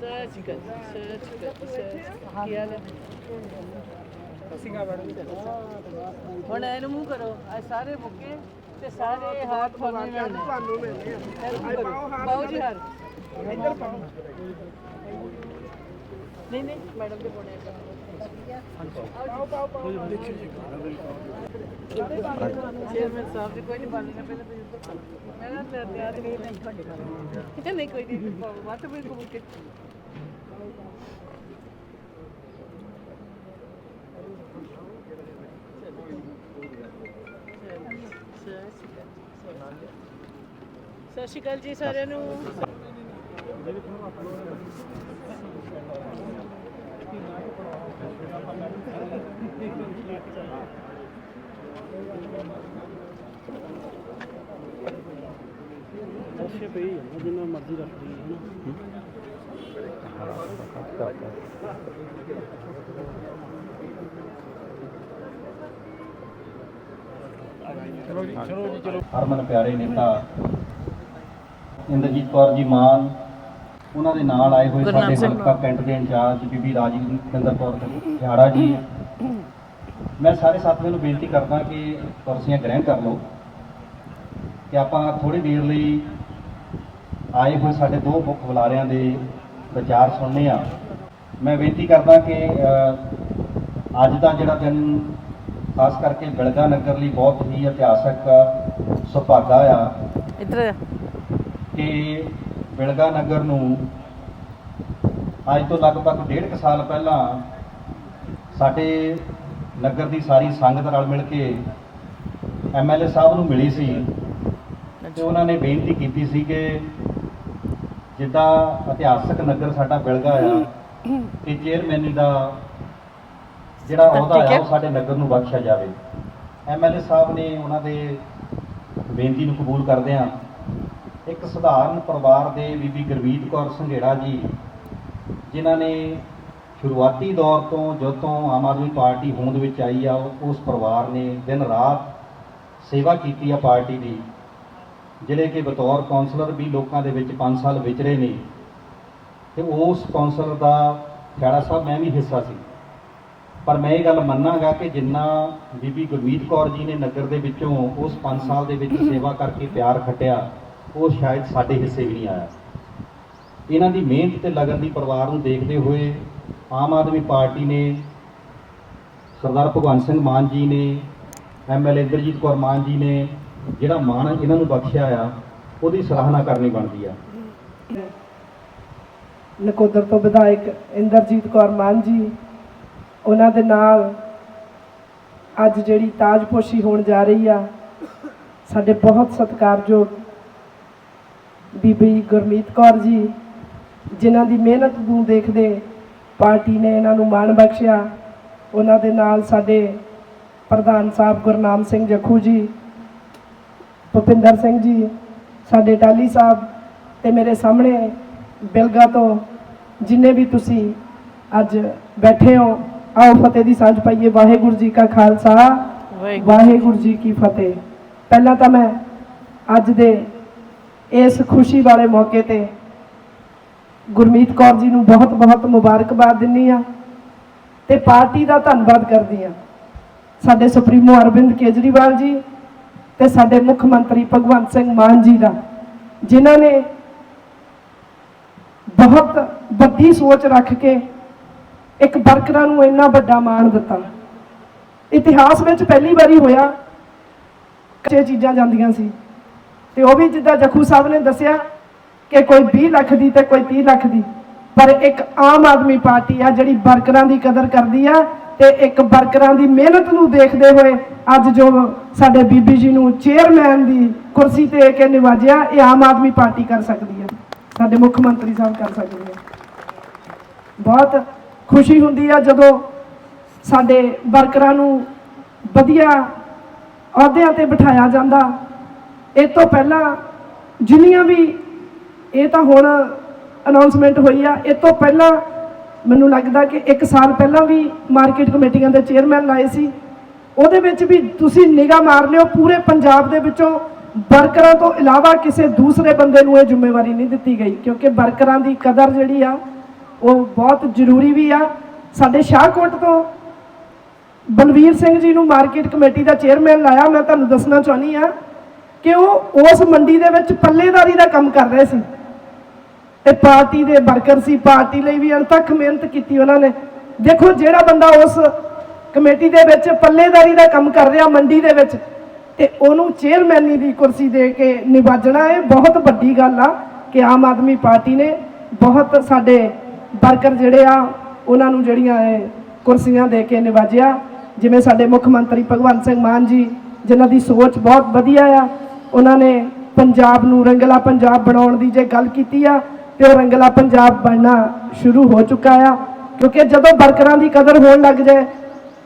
ਸੱਚ ਕਰ ਸੱਚ ਕਰ ਸੱਚ ਕੀ ਹਾਲ ਹੈ ਹੁਣ ਇਹਨੂੰ ਮੂੰਹ ਕਰੋ। ਆ ਸਾਰੇ ਮੁੱਕੇ ਤੇ ਸਾਰੇ ਹੱਥ ਤੁਹਾਨੂੰ ਮਿਲਣੇ ਤੁਹਾਨੂੰ ਮਿਲਣੇ ਬਾਉ ਜੀ ਹਰ ਇੱਧਰ ਪਾਓ। ਨਹੀਂ ਨਹੀਂ ਮੈਡਮ ਦੇ ਕੋਨੇ ਚੇਅਰਮੈਨ ਸਾਹਿਬ ਜੀ ਕੋਈ ਨਹੀਂ ਬਾਲਣਾ ਪਹਿਲਾਂ ਤੁਸੀਂ ਉੱਧਰ ਪਾਓ। ਮੈਂ ਨਾ ਤਿਆਰ ਨਹੀਂ ਨਹੀਂ ਤੁਹਾਡੇ ਕੋਲ ਨਹੀਂ ਕੋਈ ਨਹੀਂ ਵਾਟ ਵੀ ਕੋ ਸਤਿ ਸ਼੍ਰੀ ਅਕਾਲ ਜੀ ਸਾਰਿਆਂ ਨੂੰ। ਅੱਛੇ ਪਈ ਹੈ ਜਿੰਨਾ ਮਰਜ਼ੀ ਰੱਖ ਲਈ ਹੈ। ਨਾ ਹਰਮਨ ਪਿਆਰੇ ਨੇਤਾ ਇੰਦਰਜੀਤ ਕੌਰ ਜੀ ਮਾਨ ਉਹਨਾਂ ਦੇ ਨਾਲ ਆਏ ਹੋਏ ਸਾਡੇ ਹਲਕਾ ਕੈਂਟ ਦੇ ਇੰਚਾਰਜ ਬੀਬੀ ਰਾਜਿੰਦਰ ਕੌਰ ਖਿਆੜਾ ਜੀ। ਮੈਂ ਸਾਰੇ ਸਾਥੀਆਂ ਨੂੰ ਬੇਨਤੀ ਕਰਦਾ ਕਿ ਕੁਰਸੀਆਂ ਗ੍ਰਹਿਣ ਕਰ ਲਓ ਕਿ ਆਪਾਂ ਥੋੜੀ ਦੇਰ ਲਈ ਆਏ ਹੋਏ ਸਾਡੇ ਦੋ ਮੁੱਖ ਬੁਲਾਰਿਆਂ ਦੇ ਵਿਚਾਰ ਸੁਣਨੇ ਆ। ਮੈਂ ਬੇਨਤੀ ਕਰਦਾ ਕਿ ਅੱਜ ਦਾ ਜਿਹੜਾ ਦਿਨ ਖਾਸ ਕਰਕੇ ਬਿਲਗਾ ਨਗਰ ਲਈ ਬਹੁਤ ਹੀ ਇਤਿਹਾਸਕ ਸੁਭਾਗਾ ਆ। ਇੱਧਰ ਕਿ ਬਿਲਗਾ ਨਗਰ ਨੂੰ ਅੱਜ ਤੋਂ ਲਗਭਗ ਡੇਢ ਕੁ ਸਾਲ ਪਹਿਲਾਂ ਸਾਡੇ ਨਗਰ ਦੀ ਸਾਰੀ ਸੰਗਤ ਨਾਲ ਮਿਲ ਕੇ ਐਮਐਲਏ ਸਾਹਿਬ ਨੂੰ ਮਿਲੀ ਸੀ ਤੇ ਉਹਨਾਂ ਨੇ ਬੇਨਤੀ ਕੀਤੀ ਸੀ ਕਿ ਜਿੱਦਾਂ ਇਤਿਹਾਸਕ ਨਗਰ ਸਾਡਾ ਬਿਲਗਾ ਆ ਕਿ ਚੇਅਰਮੈਨੀ ਦਾ ਜਿਹੜਾ ਅਹੁਦਾ ਠੀਕ ਆ ਹੈ। ਉਹ ਸਾਡੇ ਨਗਰ ਨੂੰ ਬਖਸ਼ਿਆ ਜਾਵੇ। ਐਮਐਲਏ ਸਾਹਿਬ ਨੇ ਉਹਨਾਂ ਦੇ ਬੇਨਤੀ ਨੂੰ ਕਬੂਲ ਕਰਦਿਆਂ ਇੱਕ ਸਧਾਰਨ ਪਰਿਵਾਰ ਦੇ ਬੀਬੀ ਗੁਰਮੀਤ ਕੌਰ ਸੰਘੇੜਾ ਜੀ ਜਿਨ੍ਹਾਂ ਨੇ ਸ਼ੁਰੂਆਤੀ ਦੌਰ ਤੋਂ ਜਦੋਂ ਤੋਂ ਆਮ ਆਦਮੀ ਪਾਰਟੀ ਹੋਂਦ ਵਿੱਚ ਆਈ ਆ ਉਸ ਪਰਿਵਾਰ ਨੇ ਦਿਨ ਰਾਤ ਸੇਵਾ ਕੀਤੀ ਆ ਪਾਰਟੀ ਦੀ। ਜਿਹੜੇ ਕਿ ਬਤੌਰ ਕਾਉਂਸਲਰ ਵੀ ਲੋਕਾਂ ਦੇ ਵਿੱਚ 5 ਸਾਲ ਵਿਚਰੇ ਨੇ। ਤੇ ਉਸ ਕਾਉਂਸਲਰ ਦਾ ਖਿਆੜਾ ਸਾਹਿਬ ਮੈਂ ਵੀ ਹਿੱਸਾ ਸੀ। ਪਰ ਮੈਂ ਇਹ ਗੱਲ ਮੰਨਾਂਗਾ ਕਿ ਜਿੰਨਾ ਬੀਬੀ ਗੁਰਮੀਤ ਕੌਰ ਜੀ ਨੇ ਨਗਰ ਦੇ ਵਿੱਚੋਂ ਉਸ 5 ਸਾਲ ਦੇ ਵਿੱਚ ਸੇਵਾ ਕਰਕੇ ਪਿਆਰ ਖੱਟਿਆ, ਉਹ ਸ਼ਾਇਦ ਸਾਡੇ ਹਿੱਸੇ ਵੀ ਨਹੀਂ ਆਇਆ। ਇਹਨਾਂ ਦੀ ਮਿਹਨਤ ਤੇ ਲਗਨ ਦੀ ਪਰਿਵਾਰ ਨੂੰ ਦੇਖਦੇ ਹੋਏ ਆਮ ਆਦਮੀ ਪਾਰਟੀ ਨੇ ਸਰਦਾਰ ਭਗਵੰਤ ਸਿੰਘ ਮਾਨ ਜੀ ਨੇ ਐਮਐਲਏ ਇੰਦਰਜੀਤ ਕੌਰ ਮਾਨ ਜੀ ਨੇ ਜਿਹੜਾ ਮਾਣ ਇਹਨਾਂ ਨੂੰ ਬਖਸ਼ਿਆ ਆ, ਉਹਦੀ ਸਰਾਹਨਾ ਕਰਨੀ ਬਣਦੀ ਆ। ਨਕੋਦਰ ਤੋਂ ਵਿਧਾਇਕ ਇੰਦਰਜੀਤ ਕੌਰ ਮਾਨ ਜੀ ਉਹਨਾਂ ਦੇ ਨਾਲ ਅੱਜ ਜਿਹੜੀ ਤਾਜਪੋਸ਼ੀ ਹੋਣ ਜਾ ਰਹੀ ਆ, ਸਾਡੇ ਬਹੁਤ ਸਤਿਕਾਰਯੋਗ ਬੀਬੀ ਗੁਰਮੀਤ ਕੌਰ ਜੀ, ਜਿਨ੍ਹਾਂ ਦੀ ਮਿਹਨਤ ਨੂੰ ਦੇਖਦੇ ਪਾਰਟੀ ਨੇ ਇਹਨਾਂ ਨੂੰ ਮਾਣ ਬਖਸ਼ਿਆ, ਉਹਨਾਂ ਦੇ ਨਾਲ ਸਾਡੇ ਪ੍ਰਧਾਨ ਸਾਹਿਬ ਗੁਰਨਾਮ ਸਿੰਘ ਜਖੂ ਜੀ, ਭੁਪਿੰਦਰ ਸਿੰਘ ਜੀ, ਸਾਡੇ ਟਾਲੀ ਸਾਹਿਬ ਤੇ ਮੇਰੇ ਸਾਹਮਣੇ ਬਿਲਗਾ ਤੋਂ ਜਿੰਨੇ ਵੀ ਤੁਸੀਂ ਅੱਜ ਬੈਠੇ ਹੋ ਆਓ ਫਤਿਹ ਦੀ ਸਾਂਝ ਪਾਈਏ। ਵਾਹਿਗੁਰੂ ਜੀ ਕਾ ਖਾਲਸਾ ਵਾਹਿਗੁਰੂ ਜੀ ਕੀ ਫਤਿਹ। ਪਹਿਲਾਂ ਤਾਂ ਮੈਂ ਅੱਜ ਦੇ ਇਸ ਖੁਸ਼ੀ ਵਾਲੇ ਮੌਕੇ ਤੇ ਗੁਰਮੀਤ ਕੌਰ ਜੀ ਨੂੰ ਬਹੁਤ ਬਹੁਤ ਮੁਬਾਰਕਬਾਦ ਦਿੰਨੀ ਆ ਤੇ ਪਾਰਟੀ ਦਾ ਧੰਨਵਾਦ ਕਰਦੀ ਆ ਸਾਡੇ ਸੁਪਰੀਮੋ ਅਰਵਿੰਦ ਕੇਜਰੀਵਾਲ ਜੀ ਤੇ ਸਾਡੇ ਮੁੱਖ ਮੰਤਰੀ ਭਗਵੰਤ ਸਿੰਘ ਮਾਨ ਜੀ ਦਾ ਜਿਨ੍ਹਾਂ ਨੇ ਬਹੁਤ ਵੱਡੀ ਸੋਚ ਰੱਖ ਕੇ ਇੱਕ ਵਰਕਰਾਂ ਨੂੰ ਇੰਨਾ ਵੱਡਾ ਮਾਣ ਦਿੱਤਾ। ਇਤਿਹਾਸ ਵਿੱਚ ਪਹਿਲੀ ਵਾਰੀ ਹੋਇਆ ਕੱਚੇ ਚੀਜ਼ਾਂ ਜਾਂਦੀਆਂ ਸੀ। ਤੇ ਉਹ ਵੀ ਜਿੱਦਾਂ ਜਖੂ ਸਾਹਿਬ ਨੇ ਦੱਸਿਆ ਕਿ ਕੋਈ 20 ਲੱਖ ਦੀ ਤੇ ਕੋਈ 30 ਲੱਖ ਦੀ। ਪਰ ਇੱਕ ਆਮ ਆਦਮੀ ਪਾਰਟੀ ਆ ਜਿਹੜੀ ਵਰਕਰਾਂ ਦੀ ਕਦਰ ਕਰਦੀ ਆ ਤੇ ਇੱਕ ਵਰਕਰਾਂ ਦੀ ਮਿਹਨਤ ਨੂੰ ਦੇਖਦੇ ਹੋਏ ਅੱਜ ਜੋ ਸਾਡੇ ਬੀਬੀ ਜੀ ਨੂੰ ਚੇਅਰਮੈਨ ਦੀ ਕੁਰਸੀ ਤੇ ਕੇ ਨਿਵਾਜਿਆ, ਇਹ ਆਮ ਆਦਮੀ ਪਾਰਟੀ ਕਰ ਸਕਦੀ ਹੈ ਸਾਡੇ ਮੁੱਖ ਮੰਤਰੀ ਸਾਹਿਬ ਕਰ ਸਕਦੇ ਆ। ਬਹੁਤ ਖੁਸ਼ੀ ਹੁੰਦੀ ਆ ਜਦੋਂ ਸਾਡੇ ਵਰਕਰਾਂ ਨੂੰ ਵਧੀਆ ਅਹੁਦਿਆਂ ਤੇ ਬਿਠਾਇਆ ਜਾਂਦਾ। ਇਹ ਤੋਂ ਪਹਿਲਾਂ ਜਿੰਨੀਆਂ ਵੀ ਇਹ ਤਾਂ ਹੁਣ ਅਨਾਉਂਸਮੈਂਟ ਹੋਈ ਆ, ਇਹ ਤੋਂ ਪਹਿਲਾਂ ਮੈਨੂੰ ਲੱਗਦਾ ਕਿ 1 ਸਾਲ ਪਹਿਲਾਂ ਵੀ ਮਾਰਕੀਟ ਕਮੇਟੀਆਂ ਦੇ ਚੇਅਰਮੈਨ ਲਾਏ ਸੀ। ਉਹਦੇ ਵਿੱਚ ਵੀ ਤੁਸੀਂ ਨਿਗਾਹ ਮਾਰ ਲਿਓ, ਪੂਰੇ ਪੰਜਾਬ ਦੇ ਵਿੱਚੋਂ ਵਰਕਰਾਂ ਤੋਂ ਇਲਾਵਾ ਕਿਸੇ ਦੂਸਰੇ ਬੰਦੇ ਨੂੰ ਇਹ ਜ਼ਿੰਮੇਵਾਰੀ ਨਹੀਂ ਦਿੱਤੀ ਗਈ, ਕਿਉਂਕਿ ਵਰਕਰਾਂ ਦੀ ਕਦਰ ਜਿਹੜੀ ਆ ਉਹ ਬਹੁਤ ਜ਼ਰੂਰੀ ਵੀ ਆ। ਸਾਡੇ ਸ਼ਾਹਕੋਟ ਤੋਂ ਬਲਵੀਰ ਸਿੰਘ ਜੀ ਨੂੰ ਮਾਰਕੀਟ ਕਮੇਟੀ ਦਾ ਚੇਅਰਮੈਨ ਲਾਇਆ। ਮੈਂ ਤੁਹਾਨੂੰ ਦੱਸਣਾ ਚਾਹੁੰਦੀ ਆ ਕਿ ਉਹ ਉਸ ਮੰਡੀ ਦੇ ਵਿੱਚ ਪੱਲੇਦਾਰੀ ਦਾ ਕੰਮ ਕਰ ਰਹੇ ਸੀ। ਤੇ ਪਾਰਟੀ ਦੇ ਵਰਕਰ ਸੀ। ਪਾਰਟੀ ਲਈ ਵੀ ਅਣਥੱਕ ਮਿਹਨਤ ਕੀਤੀ ਉਹਨਾਂ ਨੇ। ਦੇਖੋ ਜਿਹੜਾ ਬੰਦਾ ਉਸ ਕਮੇਟੀ ਦੇ ਵਿੱਚ ਪੱਲੇਦਾਰੀ ਦਾ ਕੰਮ ਕਰ ਰਿਹਾ ਮੰਡੀ ਦੇ ਵਿੱਚ, ਤੇ ਉਹਨੂੰ ਚੇਅਰਮੈਨੀ ਦੀ ਕੁਰਸੀ ਦੇ ਕੇ ਨਿਵਾਜਣਾ ਇਹ ਬਹੁਤ ਵੱਡੀ ਗੱਲ ਆ ਕਿ ਆਮ ਆਦਮੀ ਪਾਰਟੀ ਨੇ ਬਹੁਤ ਸਾਡੇ ਵਰਕਰ ਜਿਹੜੇ ਆ, ਉਹਨਾਂ ਨੂੰ ਜਿਹੜੀਆਂ ਇਹ ਕੁਰਸੀਆਂ ਦੇ ਕੇ ਨਿਵਾਜਿਆ, ਜਿਵੇਂ ਸਾਡੇ ਮੁੱਖ ਮੰਤਰੀ ਭਗਵੰਤ ਸਿੰਘ ਮਾਨ ਜੀ, ਜਿਨ੍ਹਾਂ ਦੀ ਸੋਚ ਬਹੁਤ ਵਧੀਆ ਆ, ਉਹਨਾਂ ਨੇ ਪੰਜਾਬ ਨੂੰ ਰੰਗਲਾ ਪੰਜਾਬ ਬਣਾਉਣ ਦੀ ਜੇ ਗੱਲ ਕੀਤੀ ਆ, ਤੇ ਉਹ ਰੰਗਲਾ ਪੰਜਾਬ ਬਣਨਾ ਸ਼ੁਰੂ ਹੋ ਚੁੱਕਾ ਆ, ਕਿਉਂਕਿ ਜਦੋਂ ਵਰਕਰਾਂ ਦੀ ਕਦਰ ਹੋਣ ਲੱਗ ਜਾਏ,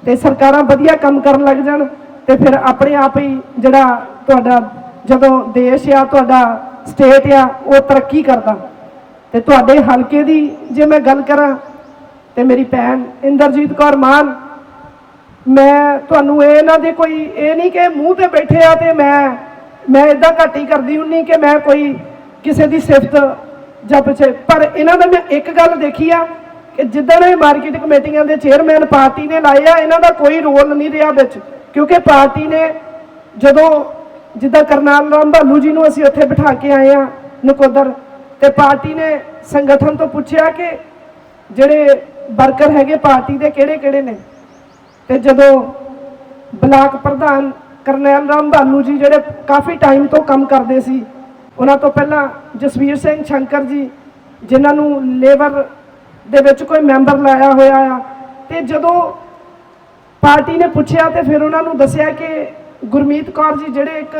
ਤੇ ਸਰਕਾਰਾਂ ਵਧੀਆ ਕੰਮ ਕਰਨ ਲੱਗ ਜਾਣ, ਤੇ ਫਿਰ ਆਪਣੇ ਆਪ ਹੀ ਜਿਹੜਾ ਤੁਹਾਡਾ, ਜਦੋਂ ਦੇਸ਼ ਆ, ਤੁਹਾਡਾ ਸਟੇਟ ਆ, ਉਹ ਤਰੱਕੀ ਕਰਦਾ। ਤੇ ਤੁਹਾਡੇ ਹਲਕੇ ਦੀ ਜੇ ਮੈਂ ਗੱਲ ਕਰਾਂ ਤੇ ਮੇਰੀ ਭੈਣ ਇੰਦਰਜੀਤ ਕੌਰ ਮਾਨ, ਮੈਂ ਤੁਹਾਨੂੰ ਇਹ ਨਾ ਦੇ ਕੋਈ, ਇਹ ਨਹੀਂ ਕਿ ਮੂੰਹ ਤੇ ਬੈਠੇ ਆ ਤੇ ਮੈਂ ਮੈਂ ਇਦਾਂ ਘਾਟੀ ਕਰਦੀ ਹੁੰਨੀ ਕਿ ਮੈਂ ਕੋਈ ਕਿਸੇ ਦੀ ਸਿਫਤ ਜਾਂ ਪਿੱਛੇ, ਪਰ ਇਹਨਾਂ ਦਾ ਮੈਂ ਇੱਕ ਗੱਲ ਦੇਖੀ ਆ ਕਿ ਜਿੱਦਾਂ ਇਹ ਮਾਰਕੀਟ ਕਮੇਟੀਆਂ ਦੇ ਚੇਅਰਮੈਨ ਪਾਰਟੀ ਨੇ ਲਾਏ ਆ, ਇਹਨਾਂ ਦਾ ਕੋਈ ਰੋਲ ਨਹੀਂ ਰਿਹਾ ਵਿੱਚ, ਕਿਉਂਕਿ ਪਾਰਟੀ ਨੇ ਜਦੋਂ ਜਿੱਦਾਂ ਕਰਨਾਲ ਰਾਮ ਭਾਲੂ ਜੀ ਨੂੰ ਅਸੀਂ ਉੱਥੇ ਬਿਠਾ ਕੇ ਆਏ ਆ ਨਕੋਦਰ ਤੇ ਪਾਰਟੀ ਨੇ ਸੰਗਠਨ ਤੋਂ ਪੁੱਛਿਆ ਕਿ ਜਿਹੜੇ ਵਰਕਰ ਹੈਗੇ ਪਾਰਟੀ ਦੇ ਕਿਹੜੇ ਕਿਹੜੇ ਨੇ? ਤੇ ਜਦੋਂ ਬਲਾਕ ਪ੍ਰਧਾਨ ਕਰਨੈਲ ਰਾਮ ਬਾਨੂ ਜੀ ਜਿਹੜੇ ਕਾਫੀ ਟਾਈਮ ਤੋਂ ਕੰਮ ਕਰਦੇ ਸੀ, ਉਹਨਾਂ ਤੋਂ ਪਹਿਲਾਂ ਜਸਵੀਰ ਸਿੰਘ ਸ਼ੰਕਰ ਜੀ, ਜਿਨ੍ਹਾਂ ਨੂੰ ਲੇਬਰ ਦੇ ਵਿੱਚ ਕੋਈ ਮੈਂਬਰ ਲਾਇਆ ਹੋਇਆ ਆ, ਤੇ ਜਦੋਂ ਪਾਰਟੀ ਨੇ ਪੁੱਛਿਆ ਤੇ ਫਿਰ ਉਹਨਾਂ ਨੂੰ ਦੱਸਿਆ ਕਿ ਗੁਰਮੀਤ ਕੌਰ ਜੀ ਜਿਹੜੇ ਇੱਕ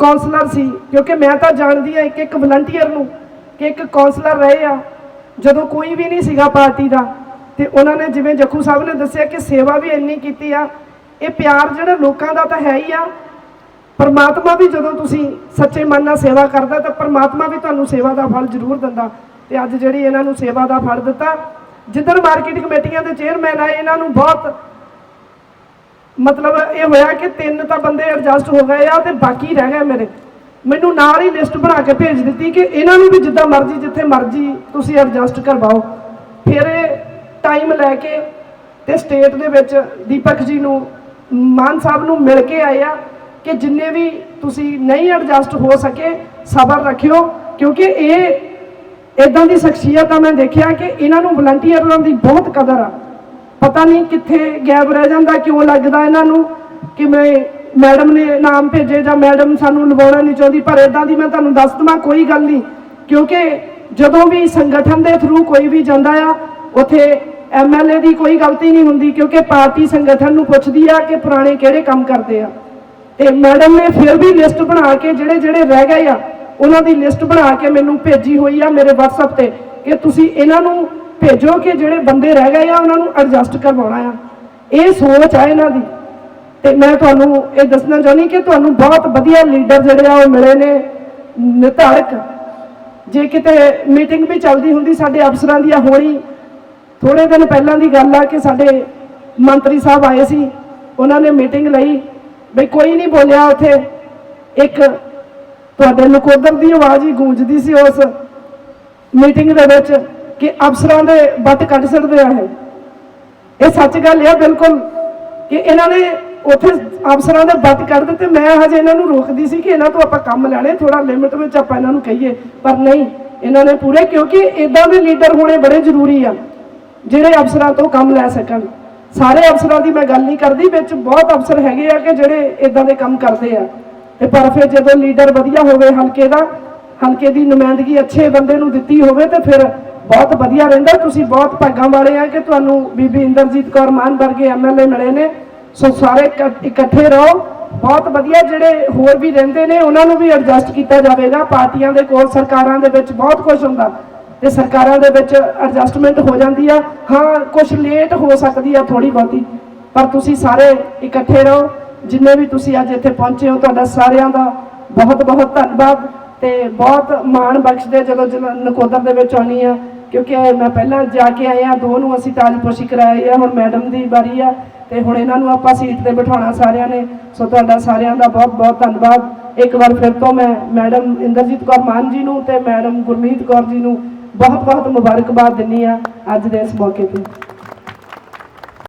ਕਾਉਂਸਲਰ ਸੀ, ਕਿਉਂਕਿ ਮੈਂ ਤਾਂ ਜਾਣਦੀ ਆ ਇੱਕ ਇੱਕ ਵਲੰਟੀਅਰ ਨੂੰ ਕਿ ਇੱਕ ਕਾਉਂਸਲਰ ਰਹੇ ਆ, ਜਦੋਂ ਕੋਈ ਵੀ ਨਹੀਂ ਸੀਗਾ ਪਾਰਟੀ ਦਾ, ਤੇ ਉਹਨਾਂ ਨੇ ਜਿਵੇਂ ਜੱਖੂ ਸਾਹਿਬ ਨੇ ਦੱਸਿਆ ਕਿ ਸੇਵਾ ਵੀ ਇੰਨੀ ਕੀਤੀ ਆ, ਇਹ ਪਿਆਰ ਜਿਹੜਾ ਲੋਕਾਂ ਦਾ ਤਾਂ ਹੈ ਹੀ ਆ, ਪਰਮਾਤਮਾ ਵੀ ਜਦੋਂ ਤੁਸੀਂ ਸੱਚੇ ਮਨ ਨਾਲ ਸੇਵਾ ਕਰਦਾ, ਤਾਂ ਪਰਮਾਤਮਾ ਵੀ ਤੁਹਾਨੂੰ ਸੇਵਾ ਦਾ ਫਲ ਜ਼ਰੂਰ ਦਿੰਦਾ, ਤੇ ਅੱਜ ਜਿਹੜੀ ਇਹਨਾਂ ਨੂੰ ਸੇਵਾ ਦਾ ਫਲ ਦਿੱਤਾ, ਜਿੱਦਣ ਮਾਰਕੀਟ ਕਮੇਟੀਆਂ ਦੇ ਚੇਅਰਮੈਨ ਆਏ, ਇਹਨਾਂ ਨੂੰ ਬਹੁਤ ਮਤਲਬ ਇਹ ਹੋਇਆ ਕਿ ਤਿੰਨ ਤਾਂ ਬੰਦੇ ਐਡਜਸਟ ਹੋ ਗਏ ਆ, ਤੇ ਬਾਕੀ ਰਹਿ ਗਏ ਮੇਰੇ। ਮੈਨੂੰ ਨਾਲ ਹੀ ਲਿਸਟ ਬਣਾ ਕੇ ਭੇਜ ਦਿੱਤੀ ਕਿ ਇਹਨਾਂ ਨੂੰ ਵੀ ਜਿੱਦਾਂ ਮਰਜ਼ੀ, ਜਿੱਥੇ ਮਰਜ਼ੀ ਤੁਸੀਂ ਐਡਜਸਟ ਕਰਵਾਓ। ਫਿਰ ਟਾਈਮ ਲੈ ਕੇ ਤੇ ਸਟੇਟ ਦੇ ਵਿੱਚ ਦੀਪਕ ਜੀ ਨੂੰ, ਮਾਨ ਸਾਹਿਬ ਨੂੰ ਮਿਲ ਕੇ ਆਏ ਆ ਕਿ ਜਿੰਨੇ ਵੀ ਤੁਸੀਂ ਨਹੀਂ ਐਡਜਸਟ ਹੋ ਸਕੇ, ਸਬਰ ਰੱਖਿਓ। ਕਿਉਂਕਿ ਇਹ ਇਦਾਂ ਦੀ ਸ਼ਖਸੀਅਤ ਆ, ਮੈਂ ਦੇਖਿਆ ਕਿ ਇਹਨਾਂ ਨੂੰ ਵਲੰਟੀਅਰਾਂ ਦੀ ਬਹੁਤ ਕਦਰ ਆ। ਪਤਾ ਨਹੀਂ ਕਿੱਥੇ ਗੈਪ ਰਹਿ ਜਾਂਦਾ, ਕਿਉਂ ਲੱਗਦਾ ਇਹਨਾਂ ਨੂੰ ਕਿ ਮੈਂ ਮੈਡਮ ਨੇ ਨਾਮ ਭੇਜੇ ਜਾਂ ਮੈਡਮ ਸਾਨੂੰ ਲਵਾਉਣਾ ਨਹੀਂ ਚਾਹੁੰਦੀ, ਪਰ ਇਦਾਂ ਦੀ ਮੈਂ ਤੁਹਾਨੂੰ ਦੱਸ ਦਵਾਂ ਕੋਈ ਗੱਲ ਨਹੀਂ। ਕਿਉਂਕਿ ਜਦੋਂ ਵੀ ਸੰਗਠਨ ਦੇ ਥਰੂ ਕੋਈ ਵੀ ਜਾਂਦਾ ਆ, ਉਥੇ ਐਮਐਲਏ ਦੀ ਕੋਈ ਗਲਤੀ ਨਹੀਂ ਹੁੰਦੀ, ਕਿਉਂਕਿ ਪਾਰਟੀ ਸੰਗਠਨ ਨੂੰ ਪੁੱਛਦੀ ਆ ਕਿ ਪੁਰਾਣੇ ਕਿਹੜੇ ਕੰਮ ਕਰਦੇ ਆ। ਤੇ ਮੈਡਮ ਨੇ ਫਿਰ ਵੀ ਲਿਸਟ ਬਣਾ ਕੇ ਜਿਹੜੇ ਜਿਹੜੇ ਰਹਿ ਗਏ ਆ, ਉਹਨਾਂ ਦੀ ਲਿਸਟ ਬਣਾ ਕੇ ਮੈਨੂੰ ਭੇਜੀ ਹੋਈ ਆ ਮੇਰੇ WhatsApp ਤੇ ਕਿ ਤੁਸੀਂ ਇਹਨਾਂ ਨੂੰ ਭੇਜੋ ਕਿ ਜਿਹੜੇ ਬੰਦੇ ਰਹਿ ਗਏ ਆ, ਉਹਨਾਂ ਨੂੰ ਐਡਜਸਟ ਕਰਵਾਉਣਾ ਆ। ਇਹ ਸੋਚ ਆ ਇਹਨਾਂ ਦੀ। ਤੇ ਮੈਂ ਤੁਹਾਨੂੰ ਇਹ ਦੱਸਣਾ ਚਾਹੁੰਦੀ ਕਿ ਤੁਹਾਨੂੰ ਬਹੁਤ ਵਧੀਆ ਲੀਡਰ ਜਿਹੜੇ ਆ ਉਹ ਮਿਲੇ ਨੇ, ਨਿਰਧਾਰਕ। ਜੇ ਕਿਤੇ ਮੀਟਿੰਗ ਵੀ ਚੱਲਦੀ ਹੁੰਦੀ ਸਾਡੇ ਅਫਸਰਾਂ ਦੀ ਆ ਹੋਣੀ ਥੋੜੇ ਦਿਨ ਪਹਿਲਾਂ ਦੀ ਗੱਲ ਆ ਕਿ ਸਾਡੇ ਮੰਤਰੀ ਸਾਹਿਬ ਆਏ ਸੀ, ਉਹਨਾਂ ਨੇ ਮੀਟਿੰਗ ਲਈ। ਬਈ ਕੋਈ ਨਹੀਂ ਬੋਲਿਆ ਉੱਥੇ, ਇੱਕ ਤੁਹਾਡੇ ਨਕੋਦਰ ਦੀ ਆਵਾਜ਼ ਹੀ ਗੂੰਜਦੀ ਸੀ ਉਸ ਮੀਟਿੰਗ ਦੇ ਵਿੱਚ ਕਿ ਅਫਸਰਾਂ ਦੇ ਵੱਟ ਕੱਢ ਸਕਦੇ ਆ ਇਹ। ਇਹ ਸੱਚ ਗੱਲ ਆ ਬਿਲਕੁਲ ਕਿ ਇਹਨਾਂ ਨੇ ਉੱਥੇ ਅਫਸਰਾਂ ਦੇ ਵੱਟ ਕੱਢ ਦਿੱਤੇ। ਮੈਂ ਹਜੇ ਇਹਨਾਂ ਨੂੰ ਰੋਕਦੀ ਸੀ ਕਿ ਇਹਨਾਂ ਤੋਂ ਆਪਾਂ ਕੰਮ ਲੈਣੇ ਥੋੜਾ ਲਿਮਿਟ ਵਿੱਚ ਆਪਾਂ ਇਹਨਾਂ ਨੂੰ ਕਹੀਏ। ਪਰ ਨਹੀਂ, ਇਹਨਾਂ ਨੇ ਪੂਰੇ, ਕਿਉਂਕਿ ਇਦਾਂ ਦੇ ਲੀਡਰ ਹੋਣੇ ਬੜੇ ਜ਼ਰੂਰੀ ਆ, ਜਿਹੜੇ ਅਫਸਰਾਂ ਤੋਂ ਕੰਮ ਲੈ ਸਕਣ। ਸਾਰੇ ਅਫਸਰਾਂ ਦੀ ਮੈਂ ਗੱਲ ਨਹੀਂ ਕਰਦੀ, ਵਿੱਚ ਬਹੁਤ ਅਫਸਰ ਹੈਗੇ ਆ ਕਿ ਜਿਹੜੇ ਇਦਾਂ ਦੇ ਕੰਮ ਕਰਦੇ ਆ। ਤੇ ਪਰ ਫਿਰ ਜਦੋਂ ਲੀਡਰ ਵਧੀਆ ਹੋਵੇ, ਹਲਕੇ ਦਾ, ਹਲਕੇ ਦੀ ਨੁਮਾਇੰਦਗੀ ਅੱਛੇ ਬੰਦੇ ਨੂੰ ਦਿੱਤੀ ਹੋਵੇ, ਤੇ ਫਿਰ ਬਹੁਤ ਵਧੀਆ ਰਹਿੰਦਾ। ਤੁਸੀਂ ਬਹੁਤ ਭਾਗਾਂ ਵਾਲੇ ਆ ਕਿ ਤੁਹਾਨੂੰ ਬੀਬੀ ਇੰਦਰਜੀਤ ਕੌਰ ਮਾਨ ਵਰਗੇ ਐਮਐਲਏ ਮਿਲੇ ਨੇ। ਸੋ ਸਾਰੇ ਇਕੱਠੇ ਰਹੋ। ਬਹੁਤ ਵਧੀਆ ਜਿਹੜੇ ਹੋਰ ਵੀ ਰਹਿੰਦੇ ਨੇ, ਉਹਨਾਂ ਨੂੰ ਵੀ ਐਡਜਸਟ ਕੀਤਾ ਜਾਵੇਗਾ। ਪਾਰਟੀਆਂ ਦੇ ਕੋਲ, ਸਰਕਾਰਾਂ ਦੇ ਵਿੱਚ ਬਹੁਤ ਕੁਝ ਹੁੰਦਾ। ਤੇ ਸਰਕਾਰਾਂ ਦੇ ਵਿੱਚ ਐਡਜਸਟਮੈਂਟ ਹੋ ਜਾਂਦੀ ਆ। ਹਾਂ ਕੁਝ ਲੇਟ ਹੋ ਸਕਦੀ ਆ ਥੋੜੀ ਬਹੁਤੀ, ਪਰ ਤੁਸੀਂ ਸਾਰੇ ਇਕੱਠੇ ਰਹੋ। ਜਿੰਨੇ ਵੀ ਤੁਸੀਂ ਅੱਜ ਇੱਥੇ ਪਹੁੰਚੇ ਹੋ, ਤੁਹਾਡਾ ਸਾਰਿਆਂ ਦਾ ਬਹੁਤ ਬਹੁਤ ਧੰਨਵਾਦ। ਤੇ ਬਹੁਤ ਮਾਣ ਬਖਸ਼ਦੇ ਜਦੋਂ ਜਦੋਂ ਨਕੋਦਰ ਦੇ ਵਿੱਚ ਆਉਣੀ ਆ। ਕਿਉਂਕਿ ਮੈਂ ਪਹਿਲਾਂ ਜਾ ਕੇ ਆਇਆ, ਦੋ ਨੂੰ ਅਸੀਂ ਤਾਜਪੋਸ਼ੀ ਕਰਾਈ ਆ, ਹੁਣ ਮੈਡਮ ਦੀ ਵਾਰੀ ਆ। ਤੇ ਹੁਣ ਇਹਨਾਂ ਨੂੰ ਆਪਾਂ ਸੀਟ ਤੇ ਬਿਠਾਉਣਾ ਸਾਰਿਆਂ ਨੇ। ਸੋ ਤੁਹਾਡਾ ਸਾਰਿਆਂ ਦਾ ਬਹੁਤ ਬਹੁਤ ਧੰਨਵਾਦ। ਇੱਕ ਵਾਰ ਫਿਰ ਤੋਂ ਮੈਂ ਮੈਡਮ ਇੰਦਰਜੀਤ ਕੌਰ ਮਾਨ ਜੀ ਨੂੰ ਤੇ ਮੈਡਮ ਗੁਰਮੀਤ ਕੌਰ ਜੀ ਨੂੰ ਬਹੁਤ ਬਹੁਤ ਮੁਬਾਰਕਬਾਦ ਦਿੰਨੀ ਆ ਅੱਜ ਦੇ ਇਸ ਮੌਕੇ ਤੇ।